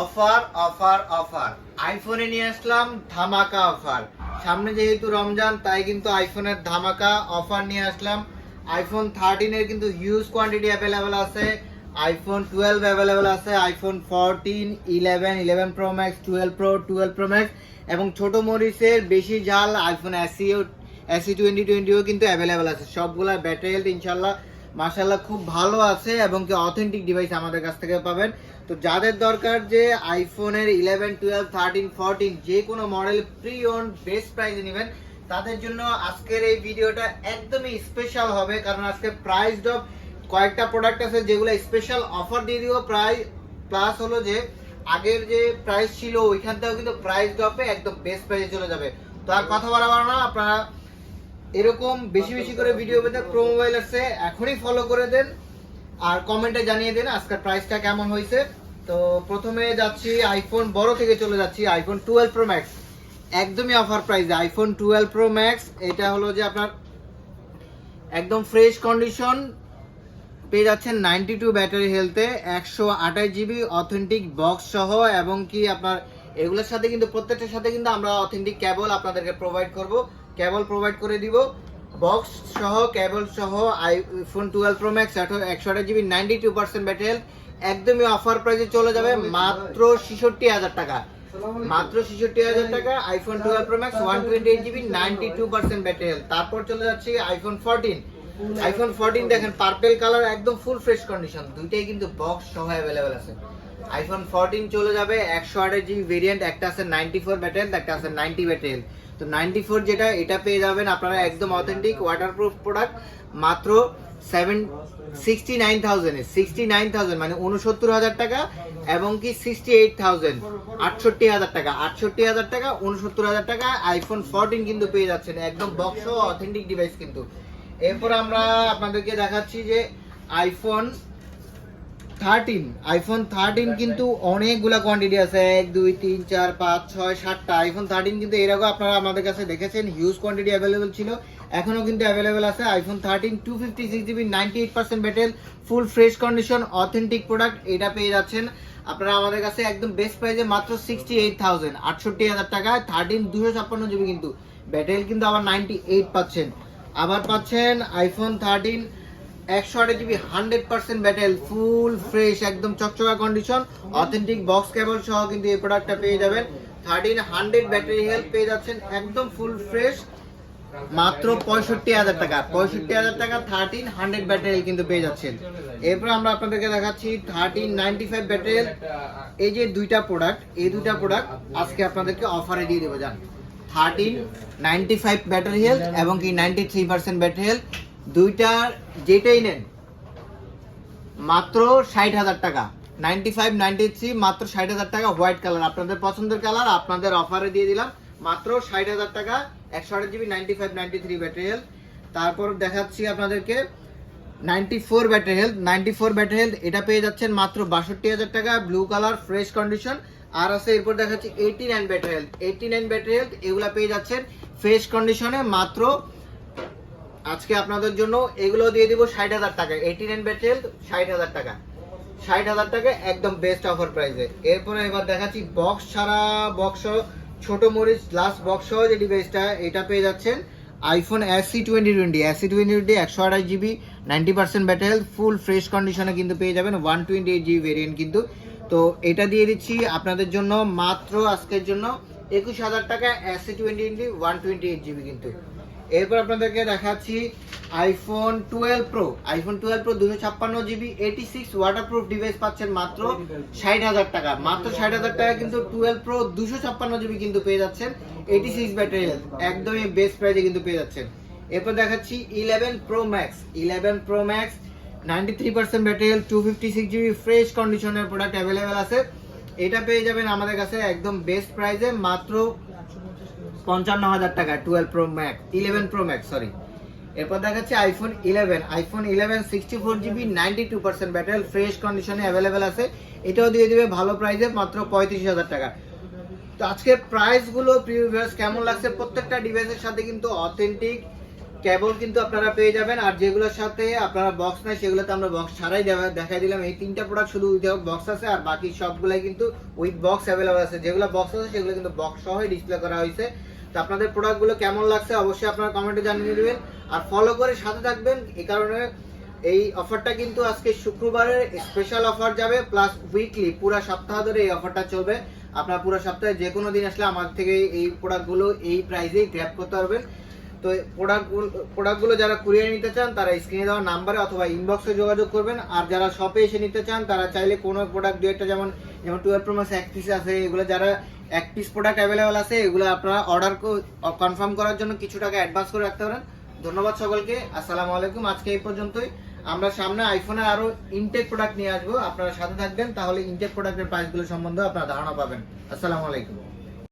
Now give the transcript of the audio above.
Offer offer offer. আইফোনে নিয়ে আসলাম, ধামাকা অফার। সামনে যেহেতু রমজান, তাই কিন্তু আইফোনের ধামাকা অফার নিয়ে আসলাম। আইফোন থার্টিনের কিন্তু হিউজ কোয়ান্টিটি অ্যাভেলেবেল আছে। আইফোন টুয়েলভ অ্যাভেলেবেল আছে iPhone fourteen eleven eleven pro max twelve pro twelve pro max এবং ছোট মরিচের বেশি জাল আইফোন এসিও এসি টোয়েন্টি টোয়েন্টিও কিন্তু অ্যাভেলেবেল আছে। সবগুলা ব্যাটারি হেলথ ইনশাল্লাহ মার্শাল্লাহ খুব ভালো আছে এবং কি অথেন্টিক ডিভাইস আমাদের কাছ থেকে পাবেন। তো যাদের দরকার যে আইফোনের ইলেভেন টুয়েলভ থার্টিন ফোরটিন যে কোনো মডেল প্রি ওন বেস্ট প্রাইসে নেবেন, তাদের জন্য আজকের এই ভিডিওটা একদমই স্পেশাল হবে, কারণ আজকে প্রাইস ড্রপ কয়েকটা প্রোডাক্ট আছে যেগুলো স্পেশাল অফার দিয়ে দিব, প্রায় প্লাস হলো যে আগের যে প্রাইস ছিল ওইখান থেকেও কিন্তু প্রাইস ড্রপে একদম বেস্ট প্রাইসে চলে যাবে। তো আর কথা বলা না, আপনারা এরকম বেশি বেশি করে ভিডিও পেতে প্রো মোবাইল আছে এখনই ফলো করে দেন। আর কমেন্টে জানিয়ে দেন আজকের প্রাইসটা কেমন হয়েছে। তো প্রথমে যাচ্ছি আইফোন বড় থেকে চলে যাচ্ছি আইফোন টুয়েলভ প্রো ম্যাক্স একদমই offer price iPhone twelve pro max এটা হলো যে আপনার একদম ফ্রেশ কন্ডিশন পেয়ে যাচ্ছেন নাইনটি টু ব্যাটারি হেলথে একশো আঠাশ জিবি অথেন্টিক বক্স সহ, এবং কি আপনার এগুলোর সাথে কিন্তু, প্রত্যেকটার সাথে কিন্তু আমরা অথেন্টিক কেবল আপনাদেরকে প্রোভাইড করব। কেবল প্রোভাইড করে দিব। বক্স সহ কেবল সহ আইফোন টুয়েলভ প্রো ম্যাক্স একশো আঠাশ GB ninety two percent battery health একদমই অফার প্রাইসে চলে যাবে মাত্র ছেষট্টি হাজার টাকা। মাত্র ছেষট্টি হাজার টাকা iPhone twelve pro max one twenty eight GB ninety two percent battery health তারপর চলে যাচ্ছে আইফোন ফোরটিন আইফোন ফোরটিন দেখেন পার্পেল কালার একদম ফুল ফ্রেশ কন্ডিশন দুইটাই কিন্তু বক্স সহ অ্যাভেলেবেল আছে। আইফোন ফোরটিন চলে যাবে, একশো আঠাশ জিবি ভেরিয়েন্ট একটা আছে নাইনটি ফোর ব্যাটারি একটা আছে নাইনটি ব্যাটারি তো নাইনটি ফোর যেটা, এটা পেয়ে যাবেন আপনারা একদম অথেন্টিক ওয়াটারপ্রুফ প্রোডাক্ট মাত্র seven sixty nine thousand sixty nine thousand মানে উনসত্তর হাজার টাকা এবং কি সিক্সটি এইট থাউজেন্ড আটষট্টি হাজার টাকা। আটষট্টি হাজার টাকা উনসত্তর হাজার টাকা আইফোন ফোরটিন কিন্তু পেয়ে যাচ্ছেন, একদম বক্স অথেন্টিক ডিভাইস কিন্তু। এরপর আমরা আপনাদেরকে দেখাচ্ছি যে আইফোন থার্টিন আইফোন থার্টিন কিন্তু অনেকগুলা কোয়ান্টিটি আছে। এক দুই তিন চার পাঁচ ছয় সাতটা। আইফোন থার্টিন কিন্তু এরকম আপনারা আমাদের কাছে দেখেছেন হিউজ কোয়ান্টিটি অ্যাভেলেবেল ছিল। এখনও কিন্তু অ্যাভেলেবেল আছে iPhone thirteen two fifty six GB ninety eight percent battery full fresh condition authentic product এটা পেয়ে যাচ্ছেন। আপনারা আমাদের কাছে একদম বেস্ট প্রাইসে মাত্র সিক্সটি এইট থাউজেন্ড আটষট্টি হাজার টাকায় থার্টিন দুশো ছাপ্পান্ন জিবি কিন্তু। ব্যাটেল কিন্তু আবার নাইনটি এইট পাচ্ছেন আবার পাচ্ছেন আইফোন থার্টিন একশো আট GB hundred percent battery full fresh একদম চকচকা কন্ডিশন অথেন্টিক বক্স কেবল সহ কিন্তু এই প্রোডাক্টটা পেয়ে যাবেন। থার্টিন হান্ড্রেড ব্যাটারি হেলথ পেয়ে যাচ্ছেন, একদম ফুল ফ্রেশ মাত্র পঁয়ষট্টি হাজার টাকা। পঁয়ষট্টি হাজার টাকা থার্টিন হান্ড্রেড ব্যাটারি কিন্তু পেয়ে যাচ্ছেন। এরপর আমরা আপনাদেরকে দেখাচ্ছি থার্টিন নাইনটি ফাইভ ব্যাটারি এই যে দুইটা প্রোডাক্ট এই দুইটা প্রোডাক্ট আজকে আপনাদেরকে অফারে দিয়ে দেবো, জান। Thirteen ninety five battery health এবং কি ninety three percent battery health দুইটার যেটাই নেন, মাত্র ষাট হাজার টাকা। নাইনটি ফাইভ নাইনটি থ্রি মাত্র ষাট হাজার টাকা হোয়াইট কালার আপনাদের পছন্দের কালার আপনাদের অফারে দিয়ে দিলাম, মাত্র ষাট হাজার টাকা, একশো আট GB ninety five ninety three battery health তারপর দেখাচ্ছি আপনাদেরকে ninety four battery health ninety four battery health এটা পেয়ে যাচ্ছেন মাত্র বাষট্টি হাজার টাকা ব্লু কালার ফ্রেশ কন্ডিশন আর আছে, এরপর দেখাচ্ছি eighty nine battery health eighty nine battery health এগুলা পেয়ে যাচ্ছেন ফ্রেশ কন্ডিশনে মাত্র আজকে আপনাদের জন্য এগুলো দিয়ে দিব ষাট হাজার টাকা। এইটি নাইন ব্যাটারি হেলথ ষাট হাজার টাকা। ষাট হাজার টাকা একদম বেস্ট অফার প্রাইসে এরপরে এবার দেখাচ্ছি বক্স ছাড়া বক্স ছোট মরিচ লাস্ট বক্স যে ডিভাইসটা এটা পেয়ে যাচ্ছেন iPhone SE twenty twenty SE twenty twenty একশো আঠাশ GB ninety percent battery health full fresh কন্ডিশনে কিন্তু পেয়ে যাবেন one twenty eight GB variant কিন্তু। তো এটা দিয়ে দিচ্ছি আপনাদের জন্য মাত্র আজকের জন্য একুশ হাজার টাকা SE twenty twenty one twenty eight GB কিন্তু। এরপর আপনাদেরকে দেখাচ্ছি iPhone twelve pro iPhone twelve pro দুশো ছাপ্পান্ন GB eighty six waterproof device পাচ্ছেন মাত্র ষাট হাজার টাকা। মাত্র ষাট হাজার টাকা কিন্তু টুয়েলভ প্রো দুশো ছাপ্পান্ন জিবি কিন্তু পেয়ে যাচ্ছেন। এইটি সিক্স ব্যাটারি একদমই বেস্ট প্রাইসে কিন্তু পেয়ে যাচ্ছেন। এরপর দেখাচ্ছি eleven pro max eleven pro max ninety three percent battery two fifty six GB fresh কন্ডিশনের প্রোডাক্ট অ্যাভেলেবেল আছে। এটা পেয়ে যাবেন আমাদের কাছে একদম বেস্ট প্রাইসে মাত্র পঞ্চান্ন হাজার টাকা twelve pro max eleven pro max sorry এরপর দেখাচ্ছে iPhone eleven iPhone eleven sixty four GB ninety two percent battery fresh কন্ডিশনে অ্যাভেলেবেল আছে। এটাও দিয়ে দেবে ভালো প্রাইসে মাত্র পঁয়ত্রিশ হাজার টাকা। তো আজকে প্রাইসগুলো প্রিভিয়াস কেমন লাগছে? প্রত্যেকটা ডিভাইসের সাথে কিন্তু অথেন্টিক কেবল কিন্তু আপনারা পেয়ে যাবেন, আর যেগুলোর সাথে আপনারা বক্স নাই সেগুলোতে আমরা বক্স ছাড়াই দেখাই দিলাম। এই তিনটা প্রোডাক্ট শুধু উইথাউট বক্স আছে, আর বাকি সবগুলাই কিন্তু উইথ বক্স অ্যাভেলেবল আছে। যেগুলো বক্স আছে, সেগুলো কিন্তু বক্স সহ ডিসপ্লে করা হয়েছে। তো আপনাদের প্রোডাক্টগুলো কেমন লাগছে, অবশ্যই আপনারা কমেন্টে জানিয়ে দিবেন। আর ফলো করে সাথে থাকবেন, এই কারণে এই অফারটা কিন্তু আজকে শুক্রবারের স্পেশাল অফার যাবে প্লাস উইকলি পুরো সপ্তাহ ধরে এই অফারটা চলবে। আপনার পুরো সপ্তাহে যে কোনো দিন আসলে আমার থেকে এই প্রোডাক্টগুলো এই প্রাইসেই গ্র্যাব করতে পারবেন। তো প্রোডাক্টগুলো প্রোডাক্টগুলো যারা কুরিয়ার নিতে চান, তারা স্ক্রিনে দেওয়া নাম্বারে অথবা ইনবক্সে যোগাযোগ করবেন। আর যারা শপে এসে নিতে চান, তারা চাইলে কোনো প্রোডাক্ট দু একটা যেমন যেমন টুয়েলভ প্রোমাস এক পিস আছে, এগুলো যারা এক পিস প্রোডাক্ট অ্যাভেলেবেল আছে, এগুলো আপনারা অর্ডার কনফার্ম করার জন্য কিছু টাকা অ্যাডভান্স করে রাখতে পারেন। ধন্যবাদ সকলকে, আসসালামু আলাইকুম, আজকে এই পর্যন্তই। আমরা সামনে আইফোনের আরও ইনটেক প্রোডাক্ট নিয়ে আসব, আপনারা সাথে থাকবেন, তাহলে ইনটেক প্রোডাক্টের প্রাইসগুলো সম্বন্ধে আপনারা ধারণা পাবেন। আসসালামু আলাইকুম।